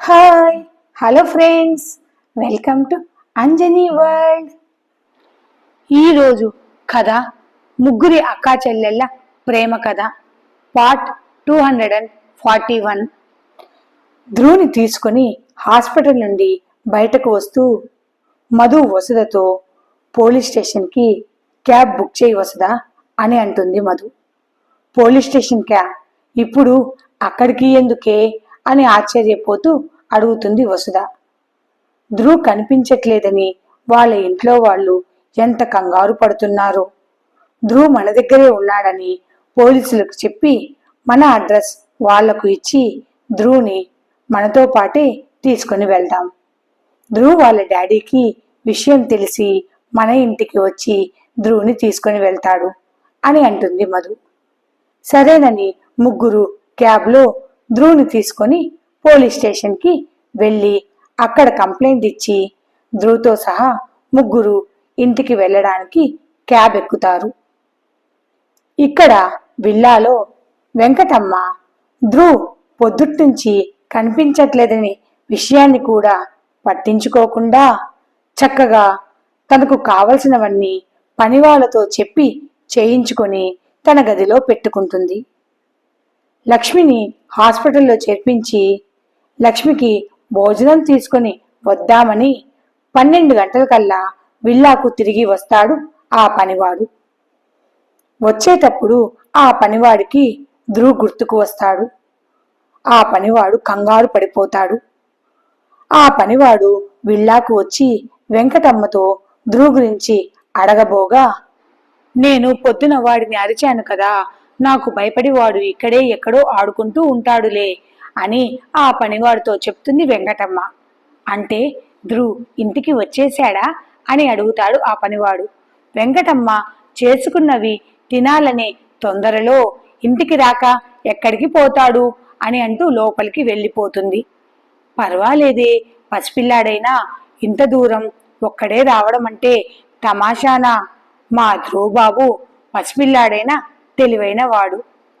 Hi hello friends welcome to Anjani world. ఈరోజు కథ ముగ్గురి అక్కా చెల్లెళ్ళ ప్రేమ కథ part two hundred and forty one. ధ్రువుని తీసుకొని హాస్పిటల్ నుండి బయటకు వస్తూ మధు వసుదతో పోలీస్ స్టేషన్కి క్యాబ్ బుక్ చేయి వసుదా అని అంటుంది మధు. పోలీస్ స్టేషన్ క్యాబ్ ఇప్పుడు అక్కడికి ఎందుకే? అని ఆశ్చర్యపోతూ అడుగుతుంది వసుధ. ధ్రువ్ కనిపించట్లేదని వాళ్ళ ఇంట్లో వాళ్ళు ఎంత కంగారు పడుతున్నారో. ధ్రువ్ మన దగ్గరే ఉన్నాడని పోలీసులకు చెప్పి మన అడ్రస్ వాళ్ళకు ఇచ్చి ధ్రువ్ని మనతో పాటే తీసుకొని వెళ్దాం. ధ్రువ్ వాళ్ళ డాడీకి విషయం తెలిసి మన ఇంటికి వచ్చి ధ్రువుని తీసుకొని వెళ్తాడు అని అంటుంది మధు. సరేనని ముగ్గురు క్యాబ్లో ధ్రువుని తీసుకొని పోలీస్ స్టేషన్కి వెళ్ళి అక్కడ కంప్లైంట్ ఇచ్చి ధ్రువుతో సహా ముగ్గురు ఇంటికి వెళ్ళడానికి క్యాబ్ ఎక్కుతారు. ఇక్కడ విల్లాలో వెంకటమ్మ ధ్రువ్ పొద్దుట్నుంచి కనిపించట్లేదని విషయాన్ని కూడా పట్టించుకోకుండా చక్కగా తనకు కావలసినవన్నీ పనివాళ్ళతో చెప్పి చేయించుకొని తన గదిలో పెట్టుకుంటుంది. లక్ష్మిని హాస్పిటల్లో చేర్పించి లక్ష్మికి భోజనం తీసుకొని వద్దామని పన్నెండు గంటలకల్లా విల్లాకు తిరిగి వస్తాడు ఆ పనివాడు. వచ్చేటప్పుడు ఆ పనివాడికి ధ్రువ్ గుర్తుకు వస్తాడు. ఆ పనివాడు కంగారు పడిపోతాడు. ఆ పనివాడు విల్లాకు వచ్చి వెంకటమ్మతో ధ్రువ్ గురించి అడగబోగా నేను పొద్దున వాడిని అరిచాను కదా నాకు భయపడి వాడు ఇక్కడే ఎక్కడో ఆడుకుంటూ ఉంటాడులే అని ఆ పనివాడితో చెప్తుంది వెంకటమ్మ. అంటే ధ్రువ్ ఇంటికి వచ్చేశాడా అని అడుగుతాడు ఆ పనివాడు. వెంకటమ్మ చేసుకున్నవి తినాలనే తొందరలో ఇంటికి రాక ఎక్కడికి పోతాడు అని అంటూ లోపలికి వెళ్ళిపోతుంది. పర్వాలేదే పసిపిల్లాడైనా ఇంత దూరం ఒక్కడే రావడం అంటే తమాషానా? మా ధ్రువబాబు పసిపిల్లాడైనా తెలివైన వాడు.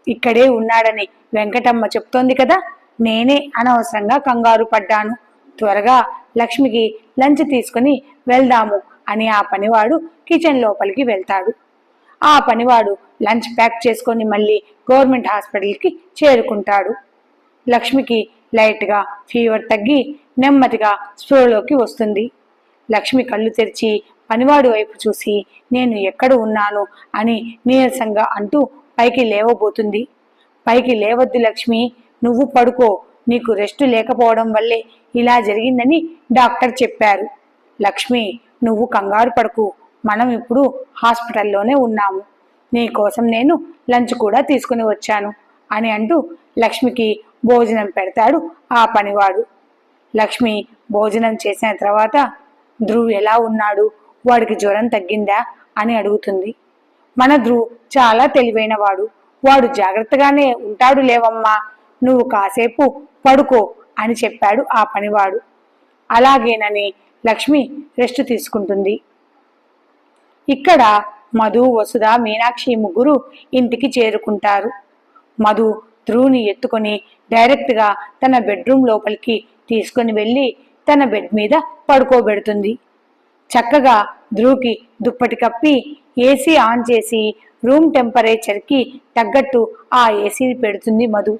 ఇక్కడే ఉన్నాడని వెంకటమ్మ చెప్తోంది కదా? నేనే అనవసరంగా కంగారు పడ్డాను. త్వరగా లక్ష్మికి లంచ్ తీసుకుని వెళ్దాము అని ఆ పనివాడు కిచెన్ లోపలికి వెళ్తాడు. ఆ పనివాడు లంచ్ ప్యాక్ చేసుకొని మళ్ళీ గవర్నమెంట్ హాస్పిటల్కి చేరుకుంటాడు. లక్ష్మికి లైట్గా ఫీవర్ తగ్గి నెమ్మదిగా స్పృహలోకి వస్తుంది. లక్ష్మి కళ్ళు తెరిచి పనివాడు వైపు చూసి నేను ఎక్కడ ఉన్నాను? అని నీరసంగా అంటూ పైకి లేవబోతుంది. పైకి లేవద్దు లక్ష్మి నువ్వు పడుకో. నీకు రెస్ట్ లేకపోవడం వల్లే ఇలా జరిగిందని డాక్టర్ చెప్పారు. లక్ష్మి నువ్వు కంగారు పడకు. మనం ఇప్పుడు హాస్పిటల్లోనే ఉన్నాము. నీ కోసం నేను లంచ్ కూడా తీసుకుని వచ్చాను అని అంటూ లక్ష్మికి భోజనం పెడతాడు ఆ పనివాడు. లక్ష్మి భోజనం చేసిన తర్వాత ధ్రువ్ ఎలా ఉన్నాడు? వాడికి జ్వరం తగ్గిందా అని అడుగుతుంది. మన ధ్రువ్ చాలా తెలివైన వాడు వాడు జాగ్రత్తగానే ఉంటాడు లేవమ్మా నువ్వు కాసేపు పడుకో అని చెప్పాడు ఆ పనివాడు. అలాగేనని లక్ష్మి రెస్ట్ తీసుకుంటుంది. ఇక్కడ మధు వసుధ మీనాక్షి ముగ్గురు ఇంటికి చేరుకుంటారు. మధు ధ్రువుని ఎత్తుకొని డైరెక్ట్గా తన బెడ్రూమ్ లోపలికి తీసుకొని వెళ్ళి తన బెడ్ మీద పడుకోబెడుతుంది. చక్కగా ధ్రువుకి దుప్పటి కప్పి ఏసీ ఆన్ చేసి రూమ్ టెంపరేచర్కి తగ్గట్టు ఆ ఏసీని పెడుతుంది మధు.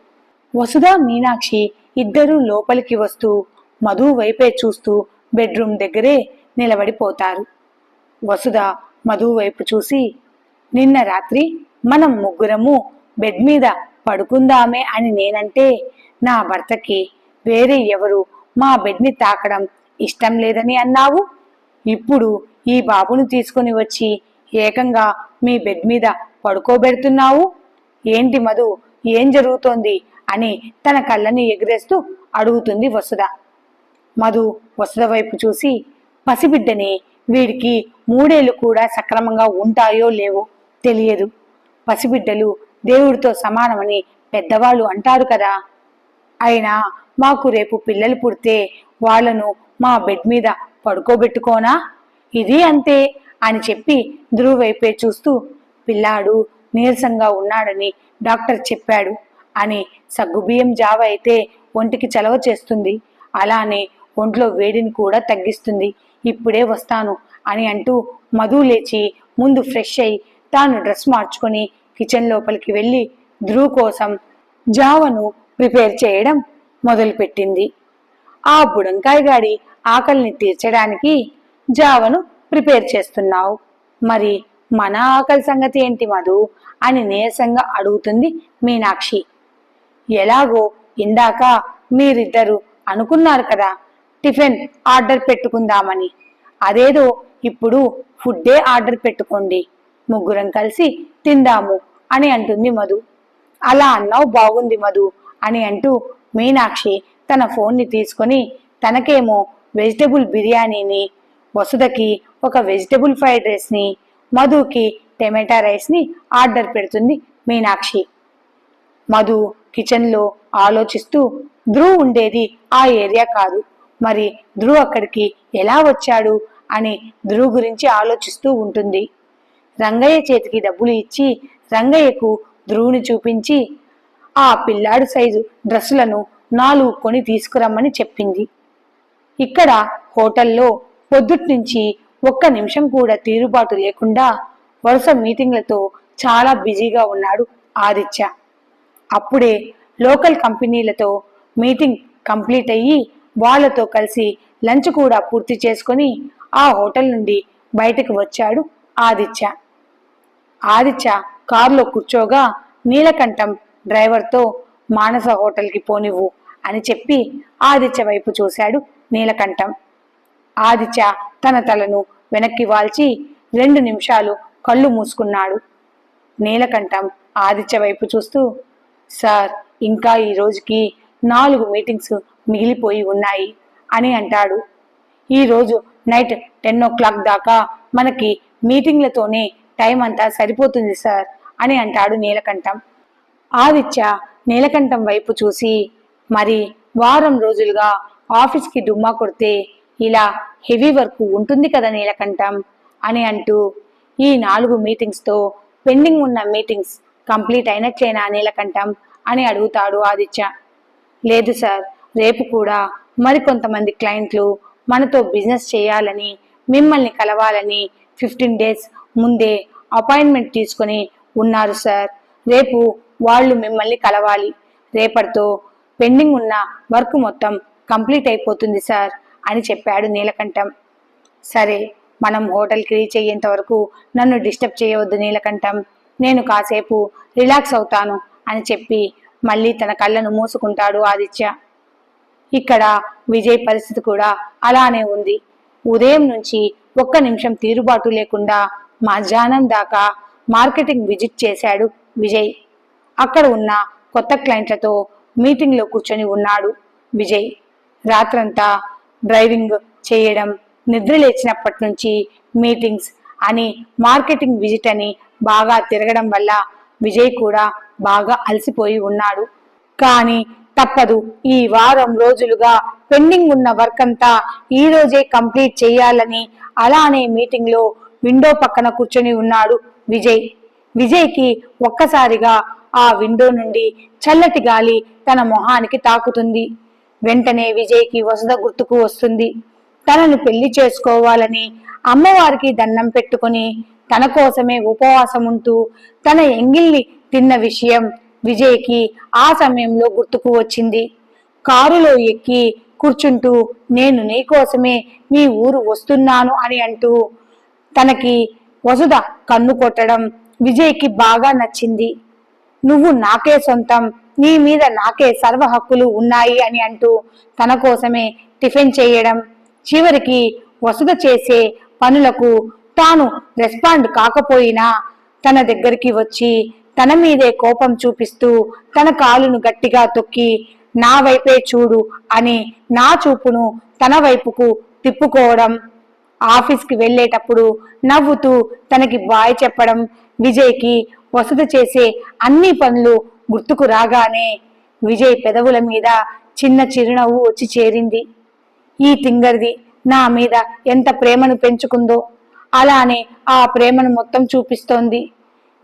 వసుధ మీనాక్షి ఇద్దరూ లోపలికి వస్తూ మధు వైపే చూస్తూ బెడ్రూమ్ దగ్గరే నిలబడిపోతారు. వసుధ మధు వైపు చూసి నిన్న రాత్రి మనం ముగ్గురము బెడ్ మీద పడుకుందామే అని నేనంటే నా భర్తకి వేరే ఎవరు మా బెడ్ని తాకడం ఇష్టం లేదని అన్నావు? ఇప్పుడు ఈ బాబును తీసుకొని వచ్చి ఏకంగా మీ బెడ్ మీద పడుకోబెడుతున్నావు? ఏంటి మధు ఏం జరుగుతోంది? అని తన కళ్ళని ఎగిరేస్తూ అడుగుతుంది వసుధ. మధు వసుధ వైపు చూసి పసిబిడ్డని వీడికి మూడేళ్ళు కూడా సక్రమంగా ఉంటాయో లేవో తెలియదు. పసిబిడ్డలు దేవుడితో సమానమని పెద్దవాళ్ళు అంటారు కదా. అయినా మాకు రేపు పిల్లలు పుడితే వాళ్ళను మా బెడ్ మీద పడుకోబెట్టుకోనా? ఇది అంతే అని చెప్పి ధ్రువ్ వైపే చూస్తూ పిల్లాడు నీరసంగా ఉన్నాడని డాక్టర్ చెప్పాడు అని సగ్గుబియ్యం జావ అయితే ఒంటికి చలవ చేస్తుంది. అలానే ఒంట్లో వేడిని కూడా తగ్గిస్తుంది. ఇప్పుడే వస్తాను అని అంటూ మధు లేచి ముందు ఫ్రెష్ అయి తాను డ్రెస్ మార్చుకొని కిచెన్ లోపలికి వెళ్ళి ధ్రువ్ కోసం జావను ప్రిపేర్ చేయడం మొదలుపెట్టింది. ఆ బుడంకాయ గాడి ఆకలిని తీర్చడానికి జావను ప్రిపేర్ చేస్తున్నావు. మరి మన ఆకలి సంగతి ఏంటి మధు? అని నీరసంగా అడుగుతుంది మీనాక్షి. ఎలాగో ఇందాక మీరిద్దరూ అనుకున్నారు కదా టిఫిన్ ఆర్డర్ పెట్టుకుందామని. అదేదో ఇప్పుడు ఫుడ్డే ఆర్డర్ పెట్టుకోండి ముగ్గురం కలిసి తిందాము అని అంటుంది మధు. అలా అన్నావు బాగుంది మధు అని అంటూ మీనాక్షి తన ఫోన్ని తీసుకొని తనకేమో వెజిటబుల్ బిర్యానీని వసుదకి ఒక వెజిటబుల్ ఫ్రైడ్ రైస్ని మధుకి టమాటా రైస్ని ఆర్డర్ పెడుతుంది మీనాక్షి. మధు కిచెన్లో ఆలోచిస్తూ ధ్రువ్ ఉండేది ఆ ఏరియా కాదు. మరి ధ్రువ్ అక్కడికి ఎలా వచ్చాడు అని ధ్రువ్ గురించి ఆలోచిస్తూ ఉంటుంది. రంగయ్య చేతికి డబ్బులు ఇచ్చి రంగయ్యకు ధ్రువుని చూపించి ఆ పిల్లాడు సైజు డ్రెస్సులను నాలుగు కొని తీసుకురమ్మని చెప్పింది. ఇక్కడ హోటల్లో పొద్దుటి నుంచి ఒక్క నిమిషం కూడా తీరుబాటు లేకుండా వరుస మీటింగ్లతో చాలా బిజీగా ఉన్నాడు ఆదిత్య. అప్పుడే లోకల్ కంపెనీలతో మీటింగ్ కంప్లీట్ అయ్యి వాళ్ళతో కలిసి లంచ్ కూడా పూర్తి చేసుకొని ఆ హోటల్ నుండి బయటకు వచ్చాడు ఆదిత్య. ఆదిత్య కారులో కూర్చోగా నీలకంఠం డ్రైవర్తో మానస హోటల్కి పోనివ్వు అని చెప్పి ఆదిత్య వైపు చూశాడు నీలకంఠం. ఆదిత్య తన తలను వెనక్కి వాల్చి రెండు నిమిషాలు కళ్ళు మూసుకున్నాడు. నీలకంఠం ఆదిత్య వైపు చూస్తూ సార్ ఇంకా ఈ రోజుకి నాలుగు మీటింగ్స్ మిగిలిపోయి ఉన్నాయి అని అంటాడు. ఈరోజు నైట్ టెన్ ఓ క్లాక్ దాకా మనకి మీటింగ్లతోనే టైం అంతా సరిపోతుంది సార్ అని అంటాడు నీలకంఠం. ఆదిత్య నీలకంఠం వైపు చూసి మరి వారం రోజులుగా ఆఫీస్కి డుమ్మా కొడితే ఇలా హెవీ వర్క్ ఉంటుంది కదా నీలకంఠం అని అంటూ ఈ నాలుగు మీటింగ్స్తో పెండింగ్ ఉన్న మీటింగ్స్ కంప్లీట్ అయినట్లేనా నీలకంఠం అని అడుగుతాడు ఆదిత్య. లేదు సార్ రేపు కూడా మరికొంతమంది క్లయింట్లు మనతో బిజినెస్ చేయాలని మిమ్మల్ని కలవాలని ఫిఫ్టీన్ డేస్ ముందే అపాయింట్మెంట్ తీసుకొని ఉన్నారు సార్. రేపు వాళ్ళు మిమ్మల్ని కలవాలి. రేపటితో పెండింగ్ ఉన్న వర్క్ మొత్తం కంప్లీట్ అయిపోతుంది సార్ అని చెప్పాడు నీలకంఠం. సరే మనం హోటల్కి రీచ్ అయ్యేంత వరకు నన్ను డిస్టర్బ్ చేయవద్దు నీలకంఠం. నేను కాసేపు రిలాక్స్ అవుతాను అని చెప్పి మళ్ళీ తన కళ్ళను మూసుకుంటాడు ఆదిత్య. ఇక్కడ విజయ్ పరిస్థితి కూడా అలానే ఉంది. ఉదయం నుంచి ఒక్క నిమిషం తీరుబాటు లేకుండా మధ్యాహ్నం దాకా మార్కెటింగ్ విజిట్ చేశాడు విజయ్. అక్కడ ఉన్న కొత్త క్లయింట్లతో మీటింగ్లో కూర్చొని ఉన్నాడు విజయ్. రాత్రంతా డ్రైవింగ్ చేయడం నిద్ర లేచినప్పటి నుంచి మీటింగ్స్ అని మార్కెటింగ్ విజిట్ అని బాగా తిరగడం వల్ల విజయ్ కూడా బాగా అలసిపోయి ఉన్నాడు. కానీ తప్పదు ఈ వారం రోజులుగా పెండింగ్ ఉన్న వర్క్ అంతా ఈ రోజే కంప్లీట్ చేయాలని అలానే మీటింగ్లో విండో పక్కన కూర్చొని ఉన్నాడు విజయ్. విజయ్కి ఒక్కసారిగా ఆ విండో నుండి చల్లటి గాలి తన మొహానికి తాకుతుంది. వెంటనే విజయ్కి వసద గుర్తుకు వస్తుంది. తనను పెళ్ళి చేసుకోవాలని అమ్మవారికి దండం పెట్టుకొని తన కోసమే ఉపవాసం ఉంటూ తన ఎంగిల్ని తిన్న విషయం విజయ్కి ఆ సమయంలో గుర్తుకు వచ్చింది. కారులో ఎక్కి కూర్చుంటూ నేను నీకోసమే మీ ఊరు వస్తున్నాను అని అంటూ తనకి వసుధ కన్ను కొట్టడం విజయ్కి బాగా నచ్చింది. నువ్వు నాకే సొంతం నీ మీద నాకే సర్వ హక్కులు ఉన్నాయి అని అంటూ తన కోసమే టిఫిన్ చేయడం చివరికి వసుధ చేసే పనులకు తాను రెస్పాండ్ కాకపోయినా తన దగ్గరికి వచ్చి తన మీదే కోపం చూపిస్తూ తన కాలును గట్టిగా తొక్కి నా వైపే చూడు అని నా చూపును తన వైపుకు తిప్పుకోవడం ఆఫీస్కి వెళ్ళేటప్పుడు నవ్వుతూ తనకి బాయ్ చెప్పడం విజయ్కి వసతి చేసే అన్ని పనులు గుర్తుకు రాగానే విజయ్ పెదవుల మీద చిన్న చిరునవ్వు వచ్చి చేరింది. ఈ తింగర్ది నా మీద ఎంత ప్రేమను పెంచుకుందో అలానే ఆ ప్రేమను మొత్తం చూపిస్తోంది.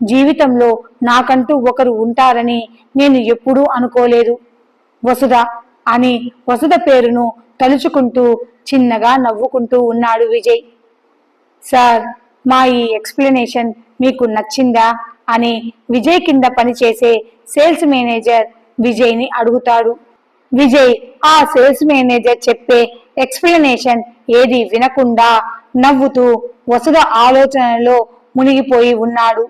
జీవితంలో నాకంటూ ఒకరు ఉంటారని నేను ఎప్పుడూ అనుకోలేదు. వసుధ అని వసుధ పేరును తలుచుకుంటూ చిన్నగా నవ్వుకుంటూ ఉన్నాడు విజయ్. సార్ మా ఈ ఎక్స్ప్లెనేషన్ మీకు నచ్చిందా? అని విజయ్ కింద పనిచేసే సేల్స్ మేనేజర్ విజయ్ని అడుగుతాడు. విజయ్ ఆ సేల్స్ మేనేజర్ చెప్పే ఎక్స్ప్లెనేషన్ ఏది వినకుండా నవ్వుతూ వసుధ ఆలోచనలో మునిగిపోయి ఉన్నాడు.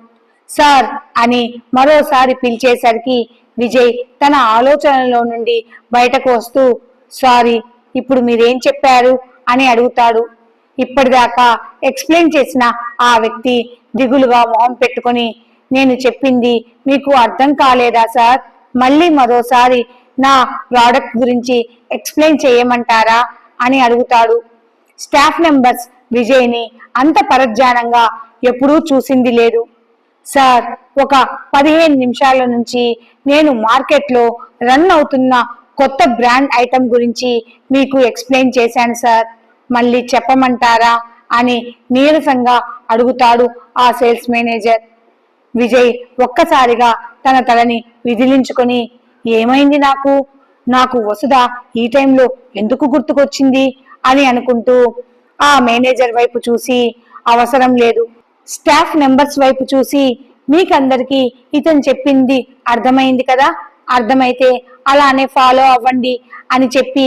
సార్ అని మరోసారి పిలిచేసరికి విజయ్ తన ఆలోచనలో నుండి బయటకు వస్తూ సారీ ఇప్పుడు మీరేం చెప్పారు? అని అడుగుతాడు. ఇప్పటిదాకా ఎక్స్ప్లెయిన్ చేసిన ఆ వ్యక్తి దిగులుగా మొహం పెట్టుకొని నేను చెప్పింది మీకు అర్థం కాలేదా సార్? మళ్ళీ మరోసారి నా ప్రోడక్ట్ గురించి ఎక్స్ప్లెయిన్ చేయమంటారా అని అడుగుతాడు. స్టాఫ్ మెంబర్స్ విజయ్ని అంత పరధ్యానంగా ఎప్పుడూ చూసింది లేదు. సార్ ఒక పదిహేను నిమిషాల నుంచి నేను మార్కెట్లో రన్ అవుతున్న కొత్త బ్రాండ్ ఐటెం గురించి మీకు ఎక్స్ప్లెయిన్ చేశాను సార్. మళ్ళీ చెప్పమంటారా అని నీరసంగా అడుగుతాడు ఆ సేల్స్ మేనేజర్ విజయ్ ఒక్కసారిగా తన తలని విదిలించుకొని ఏమైంది నాకు? నాకు వసుధ ఈ టైంలో ఎందుకు గుర్తుకొచ్చింది? అని అనుకుంటూ ఆ మేనేజర్ వైపు చూసి అవసరం లేదు. స్టాఫ్ మెంబర్స్ వైపు చూసి మీకందరికీ ఇతను చెప్పింది అర్థమైంది కదా? అర్థమైతే అలానే ఫాలో అవ్వండి అని చెప్పి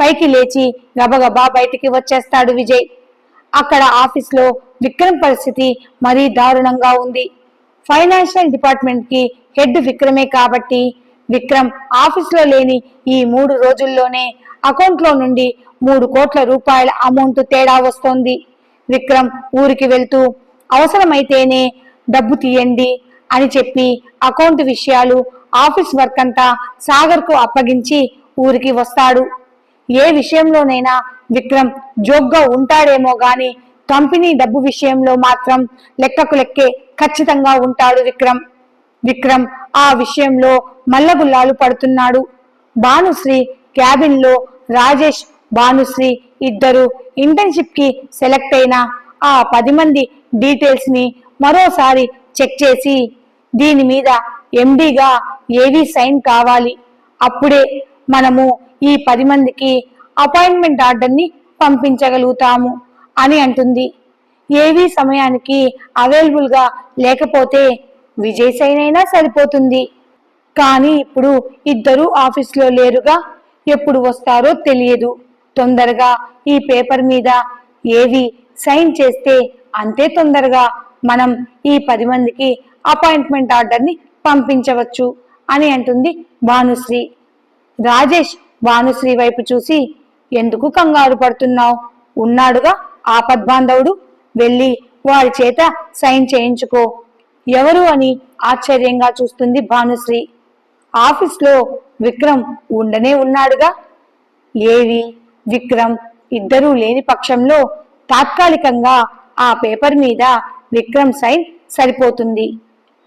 పైకి లేచి గబగబా బయటికి వచ్చేస్తాడు విజయ్. అక్కడ ఆఫీస్లో విక్రమ్ పరిస్థితి మరీ దారుణంగా ఉంది. ఫైనాన్షియల్ డిపార్ట్మెంట్కి హెడ్ విక్రమే కాబట్టి విక్రమ్ ఆఫీస్లో లేని ఈ మూడు రోజుల్లోనే అకౌంట్లో నుండి మూడు కోట్ల రూపాయల అమౌంట్ తేడా వస్తోంది. విక్రమ్ ఊరికి వెళ్తూ అవసరమైతేనే డబ్బు తీయండి అని చెప్పి అకౌంట్ విషయాలు ఆఫీస్ వర్క్ అంతా సాగర్కు అప్పగించి ఊరికి వస్తాడు. ఏ విషయంలోనైనా విక్రమ్ జోగ్గా ఉంటాడేమో గాని కంపెనీ డబ్బు విషయంలో మాత్రం లెక్కకు లెక్కే ఖచ్చితంగా ఉంటాడు విక్రమ్. విక్రమ్ ఆ విషయంలో మల్లగుల్లాలు పడుతున్నాడు. భానుశ్రీ క్యాబిన్లో రాజేష్ భానుశ్రీ ఇద్దరు ఇంటర్న్షిప్కి సెలెక్ట్ అయిన ఆ పది మంది డీటెయిల్స్ని మరోసారి చెక్ చేసి దీని మీద ఎండిగా ఏవి సైన్ కావాలి. అప్పుడే మనము ఈ పది మందికి అపాయింట్మెంట్ ఆర్డర్ని పంపించగలుగుతాము. అని అంటుంది. ఏవి సమయానికి అవైలబుల్గా లేకపోతే విజయ్ సైన్ అయినా సరిపోతుంది. కానీ ఇప్పుడు ఇద్దరు ఆఫీస్లో లేరుగా ఎప్పుడు వస్తారో తెలియదు. తొందరగా ఈ పేపర్ మీద ఏవి సైన్ చేస్తే అంతే తొందరగా మనం ఈ పది మందికి అపాయింట్మెంట్ ఆర్డర్ని పంపించవచ్చు అని అంటుంది భానుశ్రీ. రాజేష్ భానుశ్రీ వైపు చూసి ఎందుకు కంగారు పడుతున్నావు? ఉన్నాడుగా ఆపద్బాంధవుడు వెళ్ళి వారి చేత సైన్ చేయించుకో. ఎవరు అని ఆశ్చర్యంగా చూస్తుంది భానుశ్రీ. ఆఫీస్లో విక్రమ్ ఉండనే ఉన్నాడుగా? ఏవి? విక్రమ్ ఇద్దరూ లేని పక్షంలో తాత్కాలికంగా ఆ పేపర్ మీద విక్రమ్ సైన్ సరిపోతుంది.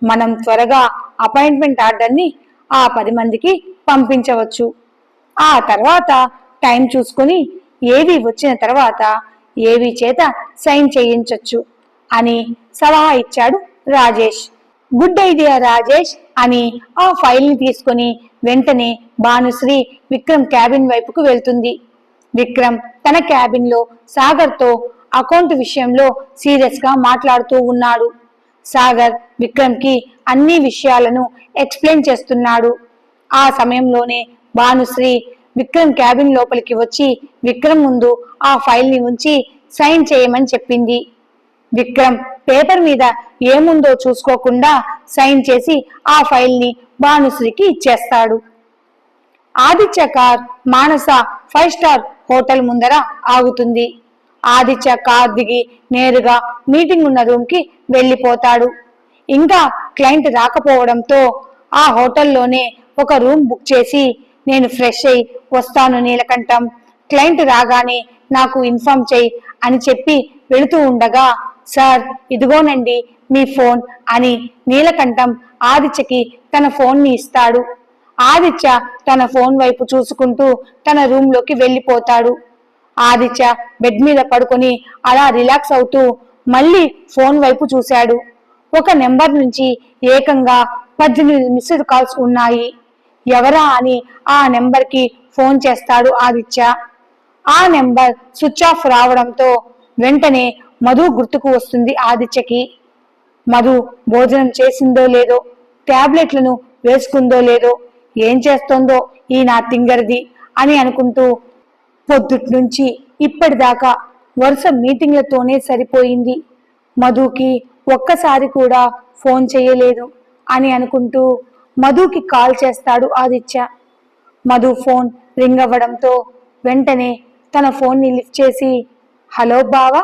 మనం త్వరగా అపాయింట్మెంట్ ఆర్డర్ని ఆ పది మందికి పంపించవచ్చు. ఆ తర్వాత టైం చూసుకుని ఏవి వచ్చిన తర్వాత ఏవి చేత సైన్ చేయించొచ్చు అని సలహా ఇచ్చాడు రాజేష్. గుడ్ ఐడియా రాజేష్ అని ఆ ఫైల్ని తీసుకుని వెంటనే భానుశ్రీ విక్రమ్ క్యాబిన్ వైపుకు వెళ్తుంది. విక్రమ్ తన క్యాబిన్లో సాగర్తో అకౌంట్ విషయంలో సీరియస్గా మాట్లాడుతూ ఉన్నాడు. సాగర్ విక్రమ్కి అన్ని విషయాలను ఎక్స్ప్లెయిన్ చేస్తున్నాడు. ఆ సమయంలోనే భానుశ్రీ విక్రమ్ క్యాబిన్ లోపలికి వచ్చి విక్రమ్ ముందు ఆ ఫైల్ని ఉంచి సైన్ చేయమని చెప్పింది. విక్రమ్ పేపర్ మీద ఏముందో చూసుకోకుండా సైన్ చేసి ఆ ఫైల్ని భానుశ్రీకి ఇచ్చేస్తాడు. Aditya car Manasa five star hotel ముందర ఆగుతుంది. ఆదిత్య కార్ దిగి నేరుగా మీటింగ్ ఉన్న రూమ్కి వెళ్ళిపోతాడు ఇంకా క్లయింట్ రాకపోవడంతో ఆ హోటల్లోనే ఒక రూమ్ బుక్ చేసి నేను ఫ్రెష్ అయి వస్తాను నీలకంఠం. క్లయింట్ రాగానే నాకు ఇన్ఫార్మ్ చేయి అని చెప్పి వెళుతూ ఉండగా సార్ ఇదిగోనండి మీ ఫోన్ అని నీలకంఠం ఆదిత్యకి తన ఫోన్ని ఇస్తాడు. ఆదిత్య తన ఫోన్ వైపు చూసుకుంటూ తన రూమ్లోకి వెళ్ళిపోతాడు ఆదిత్య బెడ్ మీద పడుకొని అలా రిలాక్స్ అవుతూ మళ్ళీ ఫోన్ వైపు చూశాడు. ఒక నెంబర్ నుంచి ఏకంగా పద్దెనిమిది మిస్డ్ కాల్స్ ఉన్నాయి. ఎవరా అని ఆ నెంబర్కి ఫోన్ చేస్తాడు ఆదిత్య. ఆ నెంబర్ స్విచ్ ఆఫ్ రావడంతో వెంటనే మధు గుర్తుకు వస్తుంది ఆదిత్యకి. మధు భోజనం చేసిందో లేదో టాబ్లెట్లను వేసుకుందో లేదో ఏం చేస్తోందో ఈ నా తింగరిది అని అనుకుంటూ పొద్దుటి నుంచి ఇప్పటిదాకా వరుస మీటింగ్లతోనే సరిపోయింది. మధుకి ఒక్కసారి కూడా ఫోన్ చేయలేదు అని అనుకుంటూ మధుకి కాల్ చేస్తాడు ఆదిత్య. మధు ఫోన్ రింగ్ అవ్వడంతో వెంటనే తన ఫోన్ని లిఫ్ట్ చేసి హలో బావా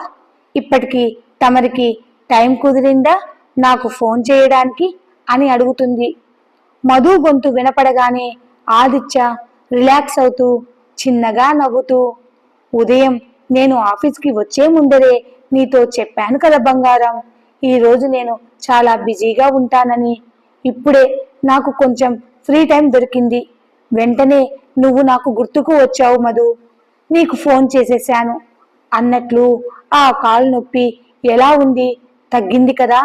ఇప్పటికి తమరికి టైం కుదిరిందా? నాకు ఫోన్ చేయడానికి? అని అడుగుతుంది. మధు గొంతు వినపడగానే ఆదిత్య రిలాక్స్ అవుతూ చిన్నగా నవ్వుతూ ఉదయం నేను ఆఫీస్కి వచ్చే ముందరే నీతో చెప్పాను కదా బంగారం. ఈరోజు నేను చాలా బిజీగా ఉంటానని. ఇప్పుడే నాకు కొంచెం ఫ్రీ టైం దొరికింది. వెంటనే నువ్వు నాకు గుర్తుకు వచ్చావు మధు. నీకు ఫోన్ చేసేశాను అన్నట్లు ఆ కాలు నొప్పి ఎలా ఉంది? తగ్గింది కదా.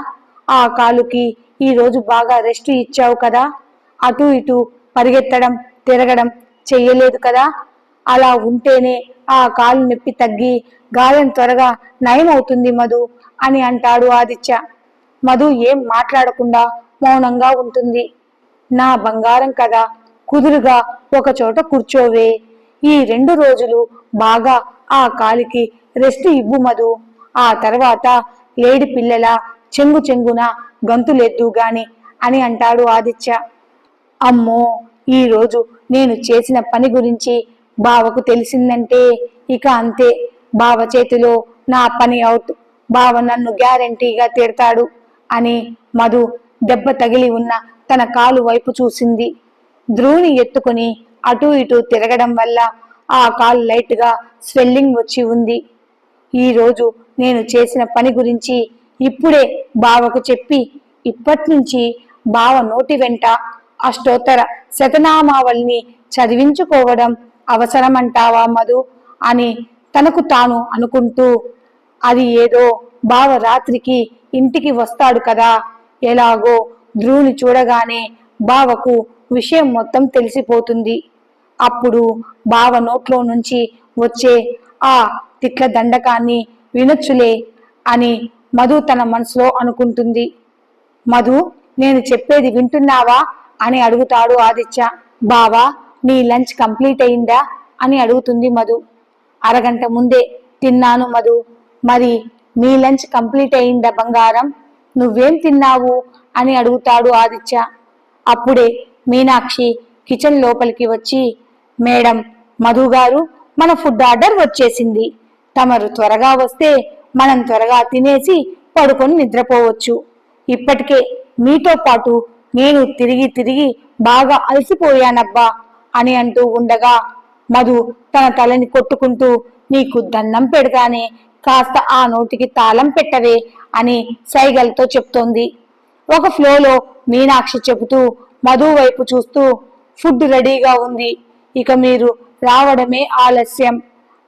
ఆ కాలుకి ఈరోజు బాగా రెస్ట్ ఇచ్చావు కదా. అటు ఇటు పరిగెత్తడం తిరగడం చెయ్యలేదు కదా. అలా ఉంటేనే ఆ కాలు నొప్పి తగ్గి గాయం త్వరగా నయం అవుతుంది మధు అని అంటాడు ఆదిత్య. మధు ఏం మాట్లాడకుండా మౌనంగా ఉంటుంది. నా బంగారం కదా కుదురుగా ఒక చోట కూర్చోవే. ఈ రెండు రోజులు బాగా ఆ కాలికి రెస్ట్ ఇవ్వు మధు. ఆ తర్వాత లేడి పిల్లల చెంగు చెంగున గంతులెద్దు గాని అని అంటాడు ఆదిత్య. అమ్మో ఈరోజు నేను చేసిన పని గురించి బావకు తెలిసిందంటే ఇక అంతే. బావ చేతిలో నా పని అవుట్ బావ నన్ను గ్యారంటీగా తిడతాడు అని మధు దెబ్బ తగిలి ఉన్న తన కాలు వైపు చూసింది. ధ్రువుని ఎత్తుకుని అటూ ఇటూ తిరగడం వల్ల ఆ కాలు లైట్గా స్వెల్లింగ్ వచ్చి ఉంది. ఈరోజు నేను చేసిన పని గురించి ఇప్పుడే బావకు చెప్పి ఇప్పటి నుంచి బావ నోటి వెంట అష్టోత్తర శతనామావళిని చదివించుకోవడం అవసరమంటావా మధు? అని తనకు తాను అనుకుంటూ అది ఏదో బావ రాత్రికి ఇంటికి వస్తాడు కదా ఎలాగో ధ్రువుని చూడగానే బావకు విషయం మొత్తం తెలిసిపోతుంది. అప్పుడు బావ నోట్లో నుంచి వచ్చే ఆ తిట్ల దండకాన్ని వినొచ్చులే అని మధు తన మనసులో అనుకుంటుంది. మధు నేను చెప్పేది వింటున్నావా అని అడుగుతాడు ఆదిత్య. బావా నీ లంచ్ కంప్లీట్ అయిందా అని అడుగుతుంది మధు. అరగంట ముందే తిన్నాను మధు. మరి నీ లంచ్ కంప్లీట్ అయిందా బంగారం? నువ్వేం తిన్నావు? అని అడుగుతాడు ఆదిత్య. అప్పుడే మీనాక్షి కిచెన్ లోపలికి వచ్చి మేడం మధు గారు మన ఫుడ్ ఆర్డర్ వచ్చేసింది. తమరు త్వరగా వస్తే మనం త్వరగా తినేసి పడుకొని నిద్రపోవచ్చు. ఇప్పటికే మీతో పాటు నేను తిరిగి తిరిగి బాగా అలసిపోయానబ్బా అని అంటూ ఉండగా మధు తన తలని కొట్టుకుంటూ నీకు దండం పెడతానే కాస్త ఆ నోటికి తాళం పెట్టవే అని సైగల్తో చెప్తోంది. ఒక ఫ్లోలో మీనాక్షి చెబుతూ మధు వైపు చూస్తూ ఫుడ్ రెడీగా ఉంది. ఇక మీరు రావడమే ఆలస్యం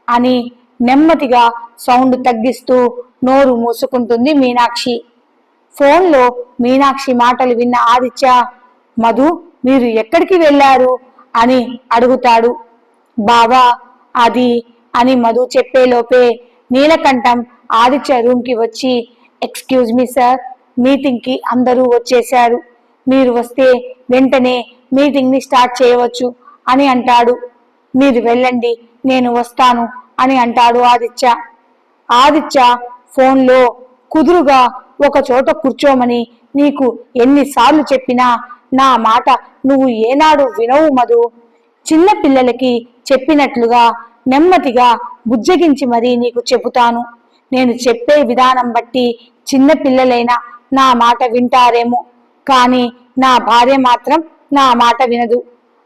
అని నెమ్మదిగా సౌండ్ తగ్గిస్తూ నోరు మూసుకుంటుంది మీనాక్షి. ఫోన్లో మీనాక్షి మాటలు విన్న ఆదిత్య మధు మీరు ఎక్కడికి వెళ్ళారు? అని అడుగుతాడు. బావా అది అని మధు చెప్పేలోపే నీలకంఠం ఆదిత్య రూమ్కి వచ్చి ఎక్స్క్యూజ్ మీ సార్ మీటింగ్కి అందరూ వచ్చేశారు. మీరు వస్తే వెంటనే మీటింగ్ని స్టార్ట్ చేయవచ్చు అని అంటాడు. మీరు వెళ్ళండి నేను వస్తాను అని అంటాడు ఆదిత్య. ఆదిత్య ఫోన్లో కుదురుగా ఒక చోట కూర్చోమని నీకు ఎన్నిసార్లు చెప్పినా నా మాట నువ్వు ఏనాడు వినవు మధు. చిన్న పిల్లలకి చెప్పినట్లుగా నెమ్మదిగా బుజ్జగించి మరీ నీకు చెబుతాను. నేను చెప్పే విధానం బట్టి చిన్నపిల్లలైనా నా మాట వింటారేమో. కానీ నా భార్య మాత్రం నా మాట వినదు.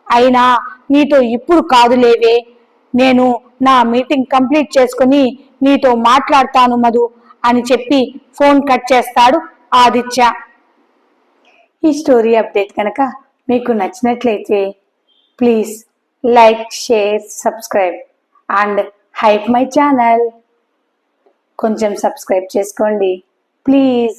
అయినా నీతో ఇప్పుడు కాదులేవే నేను నా మీటింగ్ కంప్లీట్ చేసుకుని నీతో మాట్లాడతాను మధు అని చెప్పి ఫోన్ కట్ చేస్తాడు ఆదిత్య. ఈ స్టోరీ అప్డేట్ కనుక మీకు నచ్చినట్లయితే please like share subscribe and hype my channel. కొంచెం సబ్స్క్రైబ్ చేసుకోండి. ప్లీజ్.